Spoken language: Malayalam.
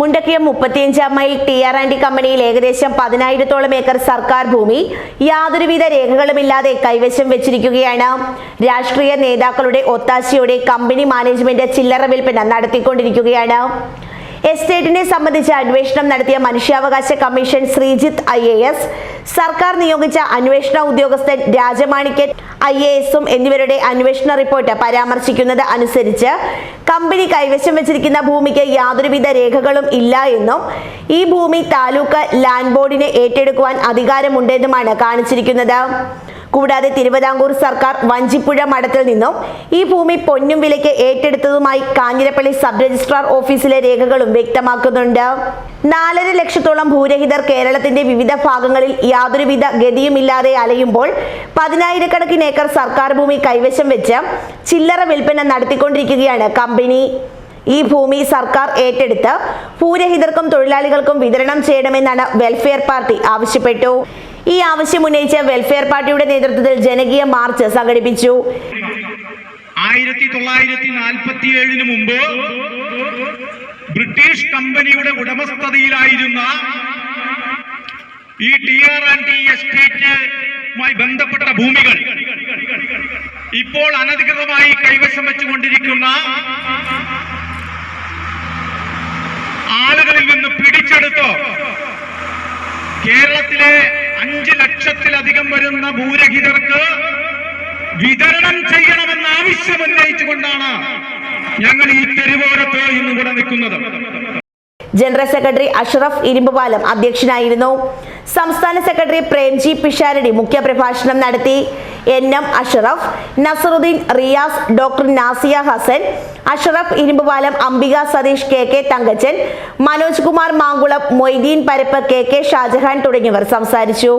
മുണ്ടക്കിയം മുപ്പത്തിയഞ്ചാം മൈൽ ടി ആർ ആൻഡ് കമ്പനിയിൽ ഏകദേശം പതിനായിരത്തോളം ഏക്കർ സർക്കാർ ഭൂമി യാതൊരുവിധ രേഖകളുമില്ലാതെ കൈവശം വെച്ചിരിക്കുകയാണ്. രാഷ്ട്രീയ നേതാക്കളുടെ ഒത്താശയോടെ കമ്പനി മാനേജ്മെന്റ് ചില്ലറ വിൽപ്പന നടത്തിക്കൊണ്ടിരിക്കുകയാണ്. എസ്റ്റേറ്റിനെ സംബന്ധിച്ച് അന്വേഷണം നടത്തിയ മനുഷ്യാവകാശ commission Sreejith I A S സർക്കാർ നിയോഗിച്ച അന്വേഷണ ഉദ്യോഗസ്ഥൻ രാജമാണിക്യൻ ഐ എ എസും എന്നിവരുടെ അന്വേഷണ റിപ്പോർട്ട് പരാമർശിക്കുന്നത് അനുസരിച്ച് കമ്പനി കൈവശം വെച്ചിരിക്കുന്ന ഭൂമിക്ക് യാതൊരുവിധ രേഖകളും ഇല്ല എന്നും ഈ ഭൂമി താലൂക്ക് ലാൻഡ് ബോർഡിനെ ഏറ്റെടുക്കുവാൻ അധികാരമുണ്ടെന്നുമാണ് കാണിച്ചിരിക്കുന്നത്. കൂടാതെ തിരുവിതാംകൂർ സർക്കാർ വഞ്ചിപ്പുഴ മഠത്തിൽ നിന്നും ഈ ഭൂമി പൊന്നും വിലയ്ക്ക് ഏറ്റെടുത്തതുമായി കാഞ്ഞിരപ്പള്ളി സബ് രജിസ്ട്രാർ ഓഫീസിലെ രേഖകളും വ്യക്തമാക്കുന്നുണ്ട്. നാലര ലക്ഷത്തോളം ഭൂരഹിതർ കേരളത്തിന്റെ വിവിധ ഭാഗങ്ങളിൽ യാതൊരുവിധ ഗതിയുമില്ലാതെ അലയുമ്പോൾ പതിനായിരക്കണക്കിന് ഏക്കർ സർക്കാർ ഭൂമി കൈവശം വെച്ച് ചില്ലറ വിൽപ്പന നടത്തിക്കൊണ്ടിരിക്കുകയാണ് കമ്പനി. ഈ ഭൂമി സർക്കാർ ഏറ്റെടുത്ത് ഭൂരഹിതർക്കും തൊഴിലാളികൾക്കും വിതരണം ചെയ്യണമെന്നാണ് വെൽഫെയർ പാർട്ടി ആവശ്യപ്പെട്ടു. ഈ ആവശ്യം ഉന്നയിച്ച വെൽഫെയർ പാർട്ടിയുടെ നേതൃത്വത്തിൽ ജനകീയ മാർച്ച് സംഘടിപ്പിച്ചു. ആയിരത്തി തൊള്ളായിരത്തി നാൽപ്പത്തി ഏഴിന് മുമ്പ് ബ്രിട്ടീഷ് കമ്പനിയുടെ ഉടമസ്ഥതയിലായിരുന്ന ഈ ടി ആർ ആൻഡ് ടി എസ്റ്റേറ്റുമായി ബന്ധപ്പെട്ട ഭൂമികൾ ഇപ്പോൾ അനധികൃതമായി കൈവശം വെച്ചുകൊണ്ടിരിക്കുന്ന ആളുകളിൽ നിന്ന് പിടിച്ചെടുത്ത് കേരളത്തിലെ അഞ്ച് ലക്ഷത്തിലധികം വരുന്ന ഭൂരഹിതർക്ക് വിതരണം ചെയ്യണമെന്ന് ആവശ്യം ഉന്നയിച്ചുകൊണ്ടാണ് ഞങ്ങൾ ഈ തെരുവോരത്ത് ഇന്ന് കൂടെ നിൽക്കുന്നത്. ജനറൽ സെക്രട്ടറി അഷറഫ് ഇരുമ്പുപാലം അധ്യക്ഷനായിരുന്നു. സംസ്ഥാന സെക്രട്ടറി പ്രേംജി പിഷാരടി മുഖ്യപ്രഭാഷണം നടത്തി. N M Ashraf Nasaruddin Riyas doctor Nazia Hasan Ashraf Irumbupalam Ambika Satheesh K K Thankachan Manoj Kumar Mankulam Moideen Parappu K K Shajahan തുടങ്ങിയവർ സംസാരിച്ചു.